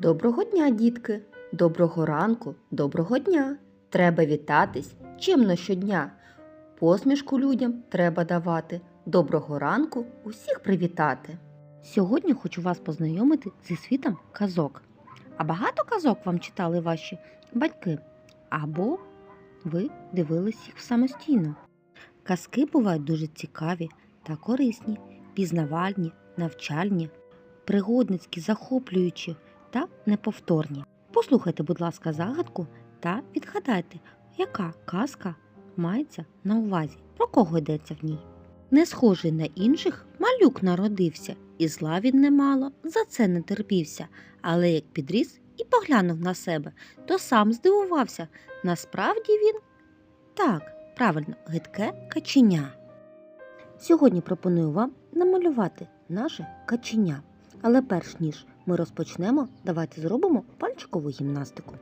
Доброго дня, дітки! Доброго ранку, доброго дня! Треба вітатись чимно щодня. Посмішку людям треба давати. Доброго ранку усіх привітати. Сьогодні хочу вас познайомити зі світом казок. А багато казок вам читали ваші батьки? Або ви дивились їх самостійно. Казки бувають дуже цікаві та корисні, пізнавальні, навчальні, пригодницькі, захоплюючі та неповторні. Послухайте, будь ласка, загадку та відгадайте, яка казка мається на увазі, про кого йдеться в ній. Не схожий на інших, малюк народився, і зла він немало, за це не терпівся, але як підріс і поглянув на себе, то сам здивувався. Насправді він так, правильно, гидке каченя. Сьогодні пропоную вам намалювати наше каченя. Але перш ніж ми розпочнемо, давайте зробимо пальчикову гімнастику.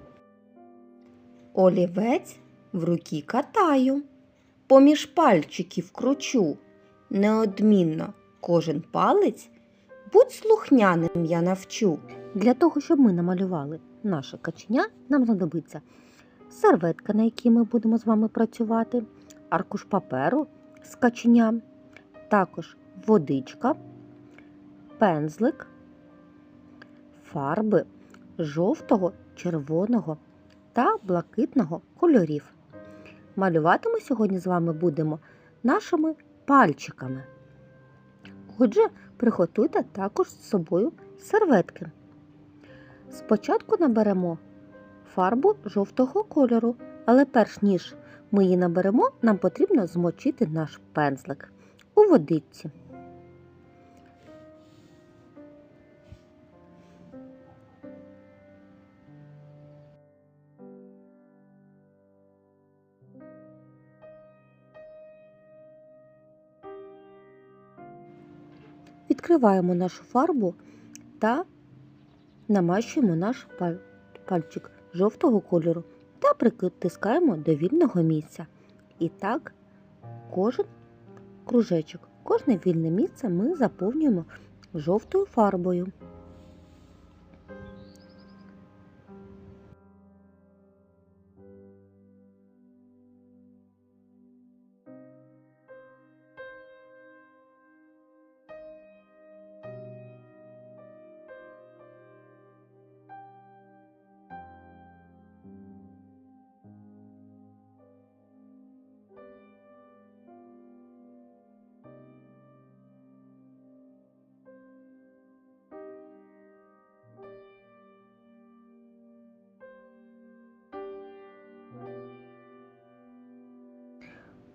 Олівець в руки катаю, поміж пальчиків кручу. Неодмінно кожен палець будь слухняним я навчу. Для того, щоб ми намалювали наше каченя, нам знадобиться серветка, на якій ми будемо з вами працювати, аркуш паперу з каченям, також водичка, пензлик, фарби жовтого, червоного та блакитного кольорів. Малювати ми сьогодні з вами будемо нашими пальчиками. Отже, приготуйте також з собою серветки. Спочатку наберемо фарбу жовтого кольору, але перш ніж ми її наберемо, нам потрібно змочити наш пензлик у водичці. Відкриваємо нашу фарбу та намащуємо наш пальчик жовтого кольору та притискаємо до вільного місця. І так кожен кружечок, кожне вільне місце ми заповнюємо жовтою фарбою.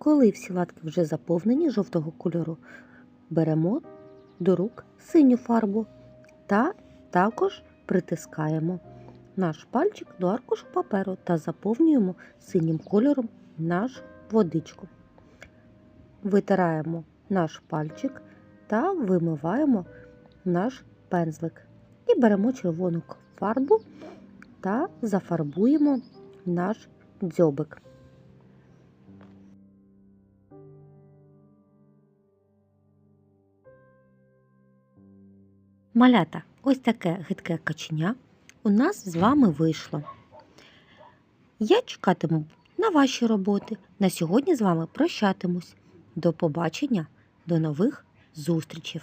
Коли всі латки вже заповнені жовтого кольору, беремо до рук синю фарбу та також притискаємо наш пальчик до аркушу паперу та заповнюємо синім кольором наш водичку. Витираємо наш пальчик та вимиваємо наш пензлик. І беремо червону фарбу та зафарбуємо наш дзьобик. Малята, ось таке гидке каченя у нас з вами вийшло. Я чекатиму на ваші роботи. На сьогодні з вами прощатимусь. До побачення, до нових зустрічей!